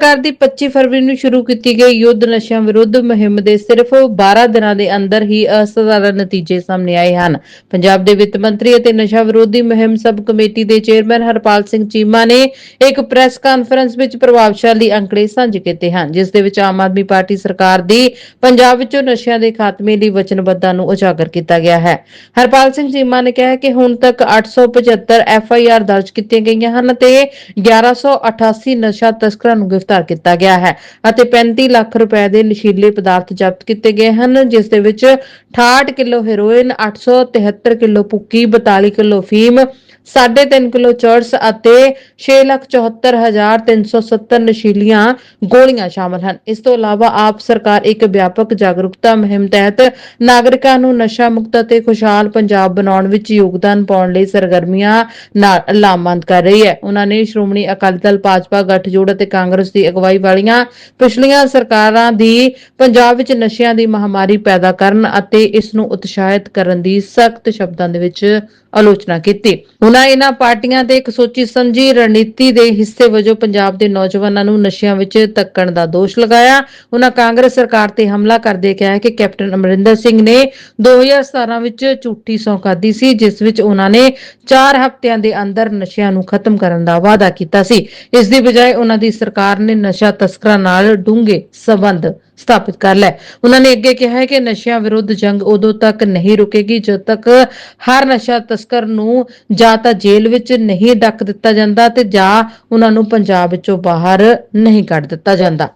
ਸਰਕਾਰ ਦੀ 25 ਫਰਵਰੀ ਨੂੰ ਸ਼ੁਰੂ ਕੀਤੀ ਗਈ ਯੁੱਧ ਨਸ਼ਿਆਂ ਵਿਰੁੱਧ ਮੁਹਿੰਮ ਦੇ ਸਿਰਫ 12 ਦਿਨਾਂ ਦੇ ਅੰਦਰ ਹੀ ਅਸਾਧਾਰਨ ਨਤੀਜੇ ਸਾਹਮਣੇ ਆਏ ਹਨ। ਪੰਜਾਬ ਦੇ ਵਿੱਤ ਮੰਤਰੀ ਅਤੇ ਨਸ਼ਾ ਵਿਰੋਧੀ ਮੁਹਿੰਮ ਸਬ ਕਮੇਟੀ ਦੇ ਚੇਅਰਮੈਨ ਹਰਪਾਲ ਸਿੰਘ ਚੀਮਾ ਨੇ ਇੱਕ ਪ੍ਰੈਸ ਕਾਨਫਰੰਸ ਵਿੱਚ ਪ੍ਰਭਾਵਸ਼ਾਲੀ ਅੰਕੜੇ ਸਾਂਝੇ ਕੀਤੇ ਹਨ, ਜਿਸ ਦੇ ਵਿੱਚ ਆਮ ਆਦਮੀ ਪਾਰਟੀ ਸਰਕਾਰ ਦੀ ਪੰਜਾਬ ਵਿੱਚੋਂ ਨਸ਼ਿਆਂ ਦੇ ਖਾਤਮੇ ਲਈ ਵਚਨਬੱਧਤਾ ਨੂੰ ਉਜਾਗਰ ਕੀਤਾ ਗਿਆ ਹੈ। ਹਰਪਾਲ ਸਿੰਘ ਚੀਮਾ ਨੇ ਕਿਹਾ ਕਿ ਹੁਣ ਤੱਕ 875 ਐਫ ਆਈ ਆਰ ਦਰਜ ਕੀਤੀਆਂ ਗਈਆਂ ਹਨ ਤੇ 1188 ਨਸ਼ਾ ਤਸਕਰਾਂ ਨੂੰ ਗ੍ਰਿਫਤਾਰ ਕੀਤਾ ਗਿਆ ਹੈ ਅਤੇ 35 ਲੱਖ ਰੁਪਏ ਦੇ ਨਸ਼ੀਲੇ ਪਦਾਰਥ ਜ਼ਬਤ ਕੀਤੇ ਗਏ ਹਨ, ਜਿਸ ਦੇ ਵਿੱਚ 68 ਕਿਲੋ ਹੈਰੋਇਨ 873 ਕਿਲੋ ਪੁੱਕੀ 42 ਕਿਲੋ ਫੀਮ 3.5 ਕਿਲੋ ਚਰਸ ਅਤੇ 674370 ਨਸ਼ੀਲੀਆਂ ਗੋਲੀਆਂ ਸ਼ਾਮਲ ਹਨ। ਇਸ ਤੋਂ ਇਲਾਵਾ ਆਪ ਸਰਕਾਰ ਇੱਕ ਵਿਆਪਕ ਜਾਗਰੂਕਤਾ ਮੁਹਿੰਮ ਤਹਿਤ ਨਾਗਰਿਕਾਂ ਨੂੰ ਨਸ਼ਾ ਮੁਕਤ ਅਤੇ ਖੁਸ਼ਹਾਲ ਪੰਜਾਬ ਬਣਾਉਣ ਵਿੱਚ ਯੋਗਦਾਨ ਪਾਉਣ ਲਈ ਸਰਗਰਮੀਆਂ ਨਾਲ ਲਾਮਬੰਦ ਕਰ ਰਹੀ ਹੈ। ਉਹਨਾਂ ਨੇ ਸ਼੍ਰੋਮਣੀ ਅਕਾਲੀ ਦਲ, ਭਾਜਪਾ, ਗੱਠਜੋੜ ਅਤੇ ਕਾਂਗਰਸ ਦੀ ਅਗਵਾਈ ਵਾਲੀਆਂ ਪਿਛਲੀਆਂ ਸਰਕਾਰਾਂ ਦੀ ਪੰਜਾਬ ਵਿੱਚ ਨਸ਼ਿਆਂ ਦੀ ਮਹਾਮਾਰੀ ਪੈਦਾ ਕਰਨ ਅਤੇ ਇਸ ਨੂੰ ਉਤਸ਼ਾਹਿਤ ਕਰਨ ਦੀ ਸਖਤ ਸ਼ਬਦਾਂ ਦੇ ਵਿੱਚ ਆਲੋਚਨਾ ਕੀਤੀ। ਉਨ੍ਹਾਂ ਇਹਨਾਂ ਪਾਰਟੀਆਂ ਤੇ ਇੱਕ ਸੋਚੀ ਸਮਝੀ ਰਣਨੀਤੀ ਦੇ ਹਿੱਸੇ ਵਜੋਂ ਪੰਜਾਬ ਦੇ ਨੌਜਵਾਨਾਂ ਨੂੰ ਨਸ਼ਿਆਂ ਵਿੱਚ ਧੱਕਣ ਦਾ ਦੋਸ਼ ਲਗਾਇਆ। ਉਹਨਾਂ ਕਾਂਗਰਸ ਸਰਕਾਰ ਤੇ ਹਮਲਾ ਕਰਦੇ ਕਿਹਾ ਕਿ ਕੈਪਟਨ ਅਮਰਿੰਦਰ ਸਿੰਘ ਨੇ 2017 ਵਿੱਚ ਝੂਠੀ ਸੌਂ ਖਾਧੀ ਸੀ, ਜਿਸ ਵਿੱਚ ਉਨ੍ਹਾਂ ਨੇ 4 ਹਫ਼ਤਿਆਂ ਦੇ ਅੰਦਰ ਨਸ਼ਿਆਂ ਨੂੰ ਖਤਮ ਕਰਨ ਦਾ ਵਾਅਦਾ ਕੀਤਾ ਸੀ। ਇਸ ਦੀ ਬਜਾਏ ਉਨ੍ਹਾਂ ਦੀ ਸਰਕਾਰ ਨੇ ਨਸ਼ਾ ਤਸਕਰਾਂ ਨਾਲ ਡੂੰਘੇ ਸਬੰਧ ਸਥਾਪਿਤ ਕਰ ਲੈ ਉਹਨਾਂ ਨੇ ਅੱਗੇ ਕਿਹਾ ਹੈ ਕਿ ਨਸ਼ਿਆਂ ਵਿਰੁੱਧ ਜੰਗ ਉਦੋਂ ਤੱਕ ਨਹੀਂ ਰੁਕੇਗੀ ਜਦ ਤੱਕ ਹਰ ਨਸ਼ਾ ਤਸਕਰ ਨੂੰ ਜਾਂ ਤਾਂ ਜੇਲ੍ਹ ਵਿੱਚ ਨਹੀਂ ਡੱਕ ਦਿੱਤਾ ਜਾਂਦਾ ਤੇ ਜਾਂ ਉਹਨਾਂ ਨੂੰ ਪੰਜਾਬ ਵਿੱਚੋਂ ਬਾਹਰ ਨਹੀਂ ਕੱਢ ਦਿੱਤਾ ਜਾਂਦਾ।